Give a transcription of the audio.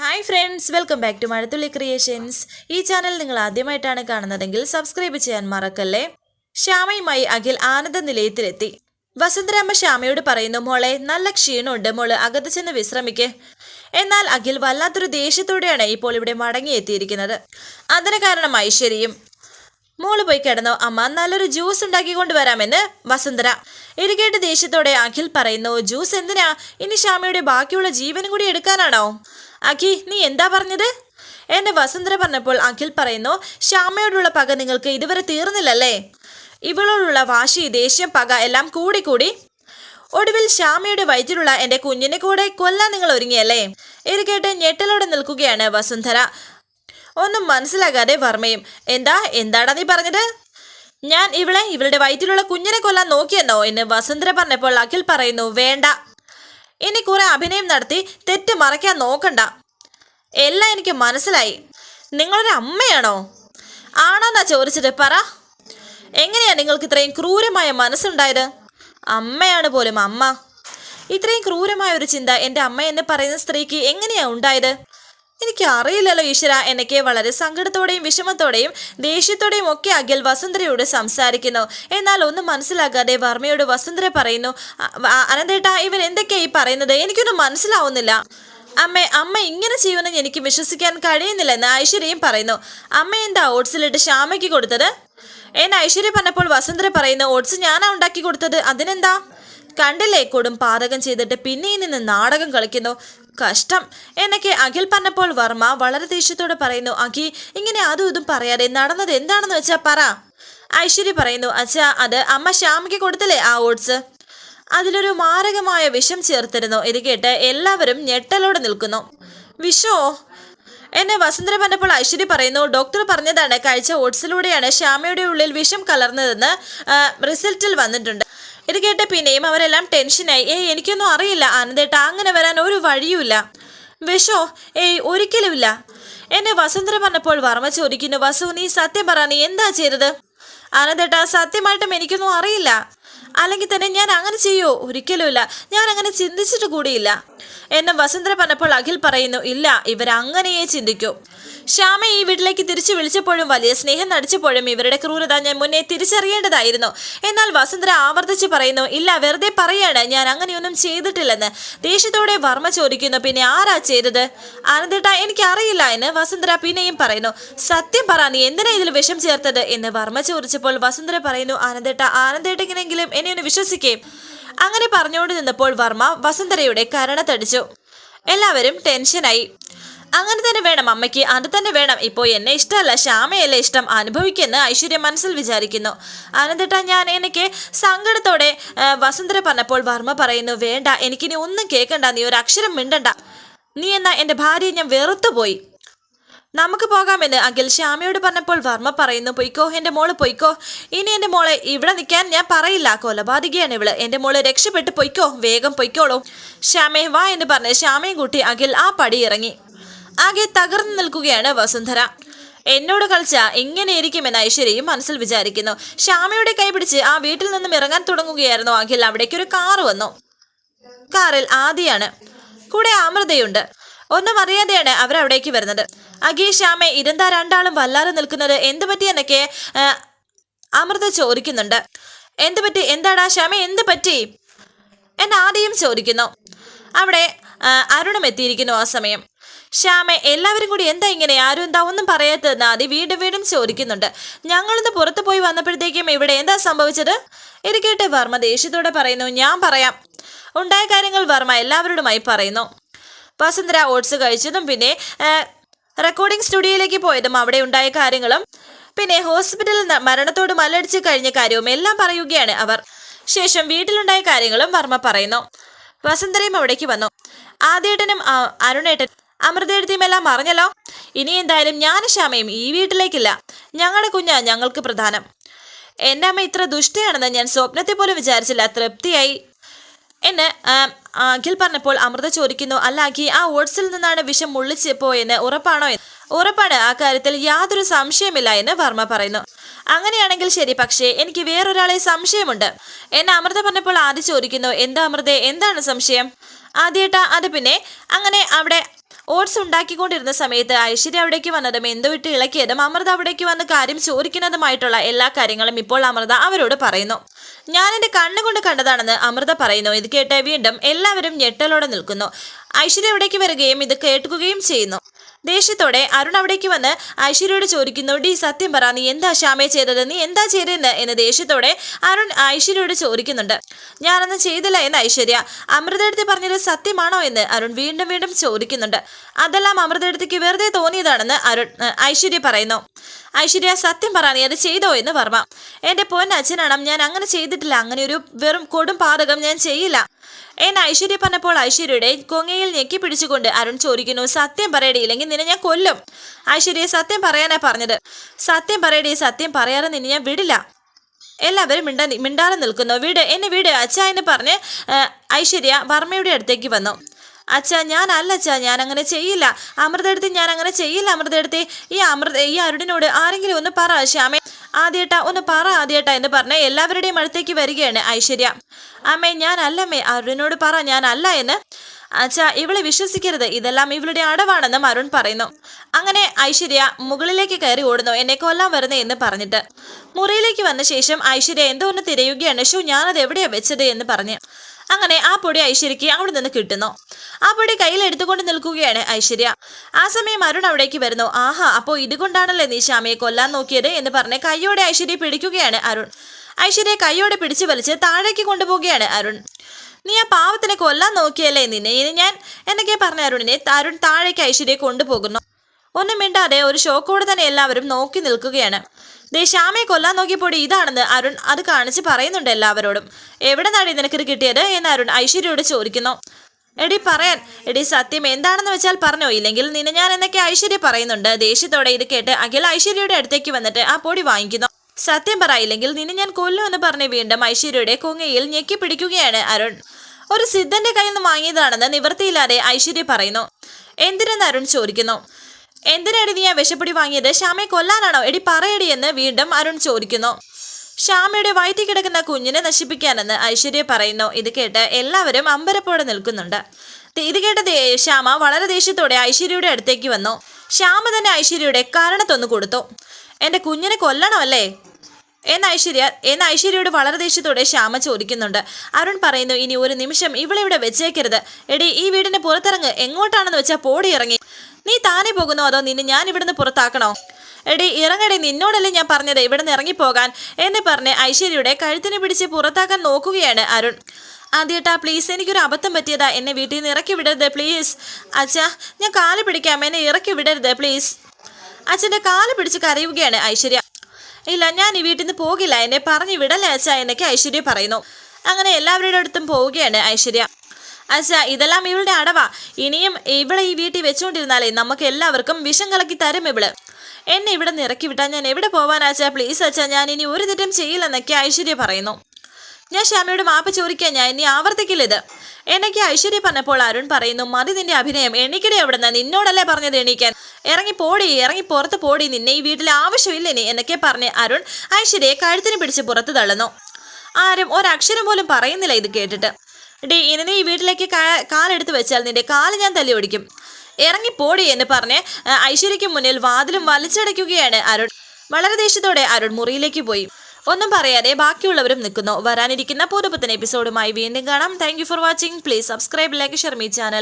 Hi friends welcome back to Mazhathulli creations ഈ channel നിങ്ങൾ ആദ്യമായിട്ടാണ് കാണുന്നതെങ്കിൽ സബ്സ്ക്രൈബ് ചെയ്യാൻ മറക്കല്ലേ? ശ്യാമയുമായി അഖിൽ ആനന്ദ നിലയത്തിലെത്തി. വസന്തരാമ ശ്യാമയോട് പറയുന്നു മോളെ നല്ല ക്ഷീണമുണ്ട്. മോൾ അകത്ത് ചെന്ന് വിശ്രമിക്ക്. എന്നാൽ അഖിൽ വല്ലാത്തൊരു ദേഷ്യത്തോടെയാണ് ഇപ്പോൾ ഇവിടെ മടങ്ങിയെത്തിയിരിക്കുന്നത് അതിന് കാരണം ഐശ്വര്യയും. മോൾ പോയി കിടന്നോ അമ്മ നല്ലൊരു ജ്യൂസ് ഉണ്ടാക്കി കൊണ്ടുവരാമെന്ന്? വസന്തര ഇരിക്കേണ്ട ദേഷ്യത്തോടെ അഖിൽ പറയുന്നു ജ്യൂസ് എന്തിനാ? ഇനി ശ്യാമയുടെ ബാക്കിയുള്ള ജീവനും കൂടി എടുക്കാനാണോ? അഖി നീ എന്താ പറഞ്ഞത്? എന്നെ വസുന്ധര പറഞ്ഞപ്പോൾ അഖിൽ പറയുന്നു ശ്യാമയോടുള്ള പക നിങ്ങൾക്ക് ഇതുവരെ തീർന്നില്ലല്ലേ? ഇവളോടുള്ള വാശി ദേഷ്യം പക എല്ലാം കൂടി കൂടി ഒടുവിൽ ശ്യാമയുടെ വയറ്റിലുള്ള എന്റെ കുഞ്ഞിനെ കൂടെ കൊല്ലാൻ നിങ്ങൾ ഒരുങ്ങിയല്ലേ? ഇത് കേട്ട് ഞെട്ടലോടെ നിൽക്കുകയാണ് വസുന്ധര. ഒന്നും മനസ്സിലാകാതെ വർമ്മയും എന്താ എന്താടാ നീ പറഞ്ഞത്? ഞാൻ ഇവളെ ഇവളുടെ വയറ്റിലുള്ള കുഞ്ഞിനെ കൊല്ലാൻ നോക്കിയെന്നോ? എന്ന് വസുന്ധര പറഞ്ഞപ്പോൾ അഖിൽ പറയുന്നു വേണ്ട ഇനി കുറെ അഭിനയം നടത്തി തെറ്റ് മറയ്ക്കാൻ നോക്കണ്ട. എല്ലാം എനിക്ക് മനസ്സിലായി. നിങ്ങളൊരു അമ്മയാണോ? ആണോന്നാ ചോദിച്ചത് പറ. എങ്ങനെയാ നിങ്ങൾക്ക് ഇത്രയും ക്രൂരമായ മനസ്സുണ്ടായത്? അമ്മയാണ് പോലും അമ്മ. ഇത്രയും ക്രൂരമായ ഒരു ചിന്ത എന്റെ അമ്മ എന്ന് പറയുന്ന സ്ത്രീക്ക് എങ്ങനെയാ ഉണ്ടായത്? എനിക്ക് അറിയില്ലല്ലോ ഈശ്വര. എന്നൊക്കെ വളരെ സങ്കടത്തോടെയും വിഷമത്തോടെയും ദേഷ്യത്തോടെയും ഒക്കെ അഖിൽ വസുന്ധരയോട് സംസാരിക്കുന്നു. എന്നാൽ ഒന്നും മനസ്സിലാക്കാതെ വർമ്മയോട് വസുന്ധര പറയുന്നു "അ- അ- അനന്തേട്ടാ ഇവൻ എന്തൊക്കെയാ ഈ പറയുന്നത്? എനിക്കൊന്നും മനസ്സിലാവുന്നില്ല. അമ്മ അമ്മ ഇങ്ങനെ ചെയ്യുമെന്ന് എനിക്ക് വിശ്വസിക്കാൻ കഴിയുന്നില്ലെന്ന് ഐശ്വര്യയും പറയുന്നു. അമ്മ എന്താ ഓട്സിലിട്ട് ശ്യാമയ്ക്ക് കൊടുത്തത്? എന്ന് ഐശ്വര്യ പറഞ്ഞപ്പോൾ വസുന്ധര പറയുന്നു ഓട്സ് ഞാനാ ഉണ്ടാക്കി കൊടുത്തത്? അതിനെന്താ? കണ്ടില്ലേ കൊടും പാതകം ചെയ്തിട്ട് പിന്നെ നിന്ന് നാടകം കളിക്കുന്നു. കഷ്ടം. എന്നൊക്കെ അഖിൽ പറഞ്ഞപ്പോൾ വർമ്മ വളരെ ദേഷ്യത്തോടെ പറയുന്നു അഖി ഇങ്ങനെ അതും ഇതും പറയാതെ നടന്നത് എന്താണെന്ന് വെച്ചാ പറ. ഐശ്വര്യ പറയുന്നു അച്ഛാ അത് അമ്മ ശ്യാമയ്ക്ക് കൊടുത്തില്ലേ ആ ഓട്സ്? അതിലൊരു മാരകമായ വിഷം ചേർത്തിരുന്നു. ഇത് കേട്ട് എല്ലാവരും ഞെട്ടലോടെ നിൽക്കുന്നു. വിഷോ? എന്നെ വസുന്ധര പറഞ്ഞപ്പോൾ ഐശ്വര്യ പറയുന്നു ഡോക്ടർ പറഞ്ഞതാണ് കഴിച്ച ഓട്സിലൂടെയാണ് ശ്യാമയുടെ ഉള്ളിൽ വിഷം കലർന്നതെന്ന് റിസൾട്ടിൽ വന്നിട്ടുണ്ട്. ഇത് കേട്ട് പിന്നെയും അവരെല്ലാം ടെൻഷനായി. ഏയ് എനിക്കൊന്നും അറിയില്ല ആനന്ദേട്ട അങ്ങനെ വരാൻ ഒരു വഴിയുമില്ല. വിഷോ ഏയ് ഒരിക്കലുമില്ല. എന്നെ വസുന്ധര പറഞ്ഞപ്പോൾ വർമ്മ ചോദിക്കുന്നു വസു നീ സത്യം പറ നീ എന്താ ചെയ്തത്? ആനന്ദേട്ട സത്യമായിട്ടും എനിക്കൊന്നും അറിയില്ല. അല്ലെങ്കിൽ തന്നെ ഞാൻ അങ്ങനെ ചെയ്യോ? ഒരിക്കലുമില്ല. ഞാൻ അങ്ങനെ ചിന്തിച്ചിട്ട് കൂടിയില്ല. എന്നെ വസുന്ധര പറഞ്ഞപ്പോൾ അഖിൽ പറയുന്നു ഇല്ല ഇവർ ഇവരങ്ങനെയേ ചിന്തിക്കൂ. ശ്യാമ ഈ വീട്ടിലേക്ക് തിരിച്ചു വിളിച്ചപ്പോഴും വലിയ സ്നേഹം നടിച്ചപ്പോഴും ഇവരുടെ ക്രൂരത ഞാൻ മുന്നേ തിരിച്ചറിയേണ്ടതായിരുന്നു. എന്നാൽ വസുന്ധര ആവർത്തിച്ച് പറയുന്നു ഇല്ല വെറുതെ പറയാണ് ഞാൻ അങ്ങനെയൊന്നും ചെയ്തിട്ടില്ലെന്ന്. ദേഷ്യത്തോടെ വർമ്മ ചോദിക്കുന്നു പിന്നെ ആരാ ചെയ്തത്? ആനന്ദേട്ട എനിക്കറിയില്ല എന്ന് വസുന്ധര പിന്നെയും പറയുന്നു സത്യം പറ നീ എന്തിനാ ഇതിൽ വിഷം ചേർത്തത്? എന്ന് വർമ്മ ചോദിച്ചപ്പോൾ വസുന്ധര പറയുന്നു ആനന്ദേട്ട ആനന്ദേട്ടെങ്ങനെങ്കിലും എന്നെ ഒന്ന് വിശ്വസിക്കേ. അങ്ങനെ പറഞ്ഞുകൊണ്ട് നിന്നപ്പോൾ വർമ്മ വസുന്ധരയുടെ കരണത്തടിച്ചു എല്ലാവരും ടെൻഷനായി അങ്ങനെ തന്നെ വേണം അമ്മയ്ക്ക് അത് തന്നെ വേണം. ഇപ്പോൾ എന്നെ ഇഷ്ടമല്ല ശ്യാമയല്ല ഇഷ്ടം അനുഭവിക്കുമെന്ന് ഐശ്വര്യ മനസ്സിൽ വിചാരിക്കുന്നു. അനന്തട്ട ഞാൻ എനിക്ക് സങ്കടത്തോടെ വസന്തര പറഞ്ഞപ്പോൾ വർമ്മ പറയുന്നു വേണ്ട എനിക്കിനി ഒന്നും കേൾക്കണ്ട നീ ഒരു അക്ഷരം മിണ്ടണ്ട. നീ എന്നാ എന്റെ ഭാര്യയെ ഞാൻ വെറുത്തുപോയി. നമുക്ക് പോകാമെന്ന് അഖിൽ ശ്യാമയോട് പറഞ്ഞപ്പോൾ വർമ്മ പറയുന്നു പൊയ്ക്കോ എന്റെ മോൾ പൊയ്ക്കോ. ഇനി എന്റെ മോളെ ഇവിടെ നിൽക്കാൻ ഞാൻ പറയില്ല. കൊലപാതകയാണ് ഇവൾ. എന്റെ മോൾ രക്ഷപ്പെട്ട് പൊയ്ക്കോ. വേഗം പൊയ്ക്കോളൂ. ശ്യാമേ വാ എന്ന് പറഞ്ഞ് ശ്യാമയും കൂട്ടി അഖിൽ ആ പടി ഇറങ്ങി. ആകെ തകർന്നു നിൽക്കുകയാണ് വസുന്ധര. എന്നോട് കളിച്ച ഇങ്ങനെ ഇരിക്കുമെന്ന് ഐശ്വര്യയും മനസ്സിൽ വിചാരിക്കുന്നു. ശ്യാമയുടെ കൈ പിടിച്ച് ആ വീട്ടിൽ നിന്നും ഇറങ്ങാൻ തുടങ്ങുകയായിരുന്നു അഖിൽ. അവിടേക്ക് ഒരു കാറ് വന്നു. കാറിൽ ആദിയാണ്. കൂടെ അമൃതയുണ്ട്. ഒന്നും അറിയാതെയാണ് അവരവിടേക്ക് വരുന്നത്. അഖി ശ്യാമെ ഇതെന്താ രണ്ടാളും വല്ലാതെ നിൽക്കുന്നത് എന്ത് പറ്റി എന്നൊക്കെ അമൃത ചോദിക്കുന്നുണ്ട്. എന്ത് പറ്റി? എന്താടാ ശ്യാമ? എന്ത് പറ്റി? എന്ന് ആദ്യം ചോദിക്കുന്നു. അവിടെ അരുണം എത്തിയിരിക്കുന്നു ആ സമയം. ശ്യാമെ എല്ലാവരും കൂടി എന്താ ഇങ്ങനെ? ആരും എന്താ ഒന്നും പറയാത്തതെന്ന് നാദി വീണ്ടും വീണ്ടും ചോദിക്കുന്നുണ്ട്. ഞങ്ങളൊന്ന് പുറത്തു പോയി വന്നപ്പോഴത്തേക്കും ഇവിടെ എന്താ സംഭവിച്ചത്? ഇത് കേട്ട് വർമ്മ ദേഷ്യത്തോടെ പറയുന്നു. ഞാൻ പറയാം. ഉണ്ടായ കാര്യങ്ങൾ വർമ്മ എല്ലാവരോടുമായി പറയുന്നു. വസുന്ധര ഓട്സ് കഴിച്ചതും പിന്നെ റെക്കോർഡിംഗ് സ്റ്റുഡിയോയിലേക്ക് പോയതും അവിടെ ഉണ്ടായ കാര്യങ്ങളും പിന്നെ ഹോസ്പിറ്റലിൽ മരണത്തോട് മല്ലടിച്ച് കഴിഞ്ഞ കാര്യവും എല്ലാം പറയുകയാണ് അവർ. ശേഷം വീട്ടിലുണ്ടായ കാര്യങ്ങളും വർമ്മ പറയുന്നു. വസന്തരയും അവിടേക്ക് വന്നു. ആദ്യേട്ടനും അരുണേട്ടൻ അമൃതേട്ടത്തിയും എല്ലാം അറിഞ്ഞല്ലോ ഇനി എന്തായാലും ഞാൻ ശ്യാമയും ഈ വീട്ടിലേക്കില്ല. ഞങ്ങളുടെ കുഞ്ഞ ഞങ്ങൾക്ക് പ്രധാനം. എന്റെ അമ്മ ഇത്ര ദുഷ്ടയാണെന്ന് ഞാൻ സ്വപ്നത്തെ പോലും വിചാരിച്ചില്ല. തൃപ്തിയായി. എന്ന് അഖിൽ പറഞ്ഞപ്പോൾ അമൃത ചോദിക്കുന്നു അല്ല അഖി ആ ഓട്സിൽ നിന്നാണ് വിഷം മുള്ളിച്ച് പോയെന്ന് ഉറപ്പാണോ എന്ന്?" ഉറപ്പാണ് ആ കാര്യത്തിൽ യാതൊരു സംശയമില്ല എന്ന് വർമ്മ പറയുന്നു. അങ്ങനെയാണെങ്കിൽ ശരി പക്ഷേ എനിക്ക് വേറൊരാളെ സംശയമുണ്ട്. എന്നെ അമൃത പറഞ്ഞപ്പോൾ ആദ്യം ചോദിക്കുന്നു എന്താ അമൃതേ എന്താണ് സംശയം? ആദ്യേട്ടാ അത് പിന്നെ അങ്ങനെ അവിടെ ഓട്സ് ഉണ്ടാക്കിക്കൊണ്ടിരുന്ന സമയത്ത് ഐശ്വര്യ അവിടേക്ക് വന്നതും എന്തോ വിട്ട് ഇളക്കിയതും അമൃത അവിടേക്ക് വന്ന് കാര്യം ചോദിക്കുന്നതുമായിട്ടുള്ള എല്ലാ കാര്യങ്ങളും ഇപ്പോൾ അമൃത അവരോട് പറയുന്നു. ഞാൻ എന്റെ കണ്ണുകൊണ്ട് കണ്ടതാണെന്ന് അമൃത പറയുന്നു. ഇത് കേട്ട് വീണ്ടും എല്ലാവരും ഞെട്ടലോടെ നിൽക്കുന്നു. ഐശ്വര്യ അവിടേക്ക് വരികയും ഇത് കേൾക്കുകയും ചെയ്യുന്നു. ദേഷ്യത്തോടെ അരുൺ അവിടേക്ക് വന്ന് ഐശ്വര്യയോട് ചോദിക്കുന്നു ഡി സത്യം പറ നീ എന്താ ശ്യാമയെ ചെയ്തത്? നീ എന്താ ചെയ്തതെന്ന്? എന്ന് ദേഷ്യത്തോടെ അരുൺ ഐശ്വര്യയോട് ചോദിക്കുന്നുണ്ട്. ഞാനൊന്നും ചെയ്തില്ല എന്ന് ഐശ്വര്യ അമൃതയെടുത്ത് പറഞ്ഞത് സത്യമാണോ എന്ന് അരുൺ വീണ്ടും വീണ്ടും ചോദിക്കുന്നുണ്ട്. അതെല്ലാം അമൃതയെടുത്തേക്ക് വെറുതെ തോന്നിയതാണെന്ന് അരുൺ ഐശ്വര്യ പറയുന്നു. ഐശ്വര്യ സത്യം പറ നീ അത് ചെയ്തോ? എന്ന് വർമ്മ. എന്റെ പൊന്നച്ഛനാണം ഞാൻ അങ്ങനെ ചെയ്തിട്ടില്ല. അങ്ങനെ ഒരു വെറും കൊടും പാതകം ഞാൻ ചെയ്യില്ല. എന്ന് ഐശ്വര്യ പറഞ്ഞപ്പോൾ ഐശ്വര്യയുടെ കൊങ്ങയിൽ ഞെക്കി പിടിച്ചുകൊണ്ട് അരുൺ ചോദിക്കുന്നു സത്യം പറയടി ഇല്ലെങ്കിൽ നിന്നെ ഞാൻ കൊല്ലും. ഐശ്വര്യ സത്യം പറയാനാ പറഞ്ഞത്. സത്യം പറയടി സത്യം പറയാതെ നിന്നെ ഞാൻ വിടില്ല. എല്ലാവരും മിണ്ട മിണ്ടാതെ നിൽക്കുന്നു. വീട് എന്നെ വീട് അച്ഛ എന്ന് പറഞ്ഞ് ഐശ്വര്യ വർമ്മയുടെ അടുത്തേക്ക് വന്നു. അച്ഛ ഞാനല്ല അച്ഛ ഞാൻ അങ്ങനെ ചെയ്യില്ല. അമൃതടുത്ത് ഞാൻ അങ്ങനെ ചെയ്യില്ല അമൃതടുത്ത്. ഈ അമൃത ഈ അരുടിനോട് ആരെങ്കിലും ഒന്ന് പറ ശ്യാമേ. ആദ്യേട്ട ഒന്ന് പറ ആദ്യേട്ട എന്ന് പറഞ്ഞ് എല്ലാവരുടെയും അടുത്തേക്ക് വരികയാണ് ഐശ്വര്യ. അമ്മേ ഞാനല്ലമ്മേ അരുടിനോട് പറ ഞാനല്ല എന്ന് അച്ഛാ ഇവളെ വിശ്വസിക്കരുത്. ഇതെല്ലാം ഇവളുടെ അടവാണെന്നും അരുൺ പറയുന്നു. അങ്ങനെ ഐശ്വര്യ മുകളിലേക്ക് കയറി ഓടുന്നു. എന്നെ കൊല്ലാൻ വരുന്നേ എന്ന് പറഞ്ഞിട്ട്. മുറിയിലേക്ക് വന്ന ശേഷം ഐശ്വര്യ എന്തോ ഒന്ന് തിരയുകയാണ്. ഷോ ഞാനത് എവിടെയാ വെച്ചത്? എന്ന് പറഞ്ഞ്. അങ്ങനെ ആ പൊടി ഐശ്വര്യക്ക് അവിടെ നിന്ന് കിട്ടുന്നു. ആ പൊടി കയ്യിൽ എടുത്തുകൊണ്ട് നിൽക്കുകയാണ് ഐശ്വര്യ. ആ സമയം അരുൺ അവിടേക്ക് വരുന്നു. ആഹാ അപ്പോൾ ഇതുകൊണ്ടാണല്ലേ നീ ശ്യാമയെ കൊല്ലാൻ നോക്കിയത്? എന്ന് പറഞ്ഞ് കൈയോടെ ഐശ്വര്യ പിടിക്കുകയാണ് അരുൺ. ഐശ്വര്യ കൈയോടെ പിടിച്ചു വലിച്ച് താഴേക്ക് കൊണ്ടുപോവുകയാണ് അരുൺ. നീ ആ പാവത്തിനെ കൊല്ലാൻ നോക്കിയല്ലേ നിന്നെ? ഇനി ഞാൻ എന്നൊക്കെ പറഞ്ഞ അരുണിനെ അരുൺ താഴേക്ക് ഐശ്വര്യയെ കൊണ്ടുപോകുന്നു. ഒന്നും മിണ്ടാതെ ഒരു ഷോക്കോടെ തന്നെ എല്ലാവരും നോക്കി നിൽക്കുകയാണ്. ദേ ശ്യാമയെ കൊല്ലാൻ നോക്കിയപ്പോൾ ഇതാണെന്ന് അരുൺ അത് കാണിച്ച് പറയുന്നുണ്ട് എല്ലാവരോടും. എവിടെ നാടി നിനക്കിത് കിട്ടിയത്? എന്ന് അരുൺ ഐശ്വര്യയോട് ചോദിക്കുന്നു. എടി പറയാൻ. എടി സത്യം എന്താണെന്ന് വെച്ചാൽ പറഞ്ഞോ. ഇല്ലെങ്കിൽ നിന്നെ ഞാൻ എന്നൊക്കെ ഐശ്വര്യ പറയുന്നുണ്ട്. ദേഷ്യത്തോടെ ഇത് കേട്ട് അഖിൽ ഐശ്വര്യയുടെ അടുത്തേക്ക് വന്നിട്ട് ആ പൊടി വാങ്ങിക്കുന്നു. സത്യം പറയില്ലെങ്കിൽ നിന്നെ ഞാൻ കൊല്ലു എന്ന് പറഞ്ഞ് വീണ്ടും ഐശ്വര്യയുടെ കൊങ്ങയിൽ ഞെക്കി പിടിക്കുകയാണ് അരുൺ. ഒരു സിദ്ധന്റെ കയ്യിൽ നിന്ന് വാങ്ങിയതാണെന്ന് നിവൃത്തിയില്ലാതെ ഐശ്വര്യ പറയുന്നു. എന്തിനെന്ന് അരുൺ ചോദിക്കുന്നു. എന്തിനാണ് നീ ആ വിഷപ്പൊടി വാങ്ങിയത്? ശ്യാമയെ കൊല്ലാനാണോ? എടി പറയടി എന്ന് വീണ്ടും അരുൺ ചോദിക്കുന്നു. ശ്യാമയുടെ വയറ്റിൽ കിടക്കുന്ന കുഞ്ഞിനെ നശിപ്പിക്കാനെന്ന് ഐശ്വര്യ പറയുന്നു. ഇത് കേട്ട് എല്ലാവരും അമ്പരപ്പോടെ നിൽക്കുന്നുണ്ട്. ഇത് കേട്ട ശ്യാമ വളരെ ദേഷ്യത്തോടെ ഐശ്വര്യയുടെ അടുത്തേക്ക് വന്നു. ശ്യാമ തന്നെ ഐശ്വര്യയുടെ കാരണത്തൊന്നു കൊടുത്തു. എന്റെ കുഞ്ഞിനെ കൊല്ലണമല്ലേ? എന്ന് ഐശ്വര്യ ഐശ്വര്യയോട് വളരെ ദേഷ്യത്തോടെ ശ്യാമ ചോദിക്കുന്നുണ്ട്. അരുൺ പറയുന്നു ഇനി ഒരു നിമിഷം ഇവിടെ വെച്ചേക്കരുത്. എടി ഈ വീടിന്റെ പുറത്തിറങ്ങ്. എങ്ങോട്ടാണെന്ന് വെച്ചാൽ പോടി ഇറങ്ങി. നീ താനേ പോകുന്നോ? അതോ നിന്നെ ഞാൻ ഇവിടുന്ന് പുറത്താക്കണോ? എടി ഇറങ്ങടി. നിന്നോടല്ലേ ഞാൻ പറഞ്ഞത്. ഇവിടുന്ന് ഇറങ്ങിപ്പോകാൻ. എന്ന് പറഞ്ഞ് ഐശ്വര്യയുടെ കഴുത്തിനെ പിടിച്ച് പുറത്താക്കാൻ നോക്കുകയാണ് അരുൺ. ആദ്യേട്ടാ പ്ലീസ് എനിക്കൊരു അബദ്ധം പറ്റിയതാ. എന്നെ വീട്ടിൽ നിന്ന് ഇറക്കി വിടരുത് പ്ലീസ് അച്ഛാ ഞാൻ കാൽ പിടിക്കാം. എന്നെ ഇറക്കി വിടരുത് പ്ലീസ് അച്ഛന്റെ കാൽ പിടിച്ച് കരയുകയാണ് ഐശ്വര്യ. ഇല്ല ഞാൻ ഈ വീട്ടിൽ നിന്ന് പോകില്ല. എന്നെ പറഞ്ഞു വിടല്ലേ അച്ഛ എന്നൊക്കെ ഐശ്വര്യ പറയുന്നു. അങ്ങനെ എല്ലാവരുടെ അടുത്തും പോവുകയാണ് ഐശ്വര്യ. അച്ഛ ഇതെല്ലാം ഇവളുടെ അടവാ. ഇനിയും ഇവിടെ ഈ വീട്ടിൽ വെച്ചുകൊണ്ടിരുന്നാലേ നമുക്ക് എല്ലാവർക്കും വിഷം കലക്കി തരും ഇവൾ. എന്നെ ഇവിടെ നിന്ന് ഇറക്കി വിട്ടാൽ ഞാൻ എവിടെ പോവാനാച്ചാ പ്ലീസ് അച്ഛാ ഞാൻ ഇനി ഒരു തെറ്റും ചെയ്യില്ലെന്നൊക്കെ ഐശ്വര്യ പറയുന്നു. ഞാൻ ശ്യാമയോട് മാപ്പ് ചോദിക്കാൻ ഞാൻ ഇനി ആവർത്തിക്കില്ല ഇത്. എന്നൊക്കെ ഐശ്വര്യ പറഞ്ഞപ്പോൾ അരുൺ പറയുന്നു മതി നിന്റെ അഭിനയം എണീക്കടി അവിടുന്ന്. നിന്നോടല്ലേ പറഞ്ഞത് എണീക്കാൻ? ഇറങ്ങി പോടി ഇറങ്ങി പുറത്ത് പോടി. നിന്നെ ഈ വീട്ടിൽ ആവശ്യമില്ല ഇനി എന്നൊക്കെ പറഞ്ഞ് അരുൺ ഐശ്വര്യയെ കഴുത്തിന് പിടിച്ച് പുറത്ത് തള്ളുന്നു. ആരും ഒരക്ഷരം പോലും പറയുന്നില്ല ഇത് കേട്ടിട്ട്. ഡി ഇനി നീ ഈ വീട്ടിലേക്ക് കാലെടുത്ത് വെച്ചാൽ നിന്റെ കാൽ ഞാൻ തല്ലി ഓടിക്കും. ഇറങ്ങി പോടി എന്ന് പറഞ്ഞ് ഐശ്വര്യയ്ക്ക് മുന്നിൽ വാതിലും വലിച്ചടയ്ക്കുകയാണ് അരുൺ. വളരെ ദേഷ്യത്തോടെ അരുൺ മുറിയിലേക്ക് പോയി. ഒന്നും പറയാതെ ബാക്കിയുള്ളവരും നിൽക്കുന്നു. വരാനിരിക്കുന്ന പുതുപുത്തൻ എപ്പിസോഡുമായി വീണ്ടും കാണാം. Thank for watching please subscribe like share my channel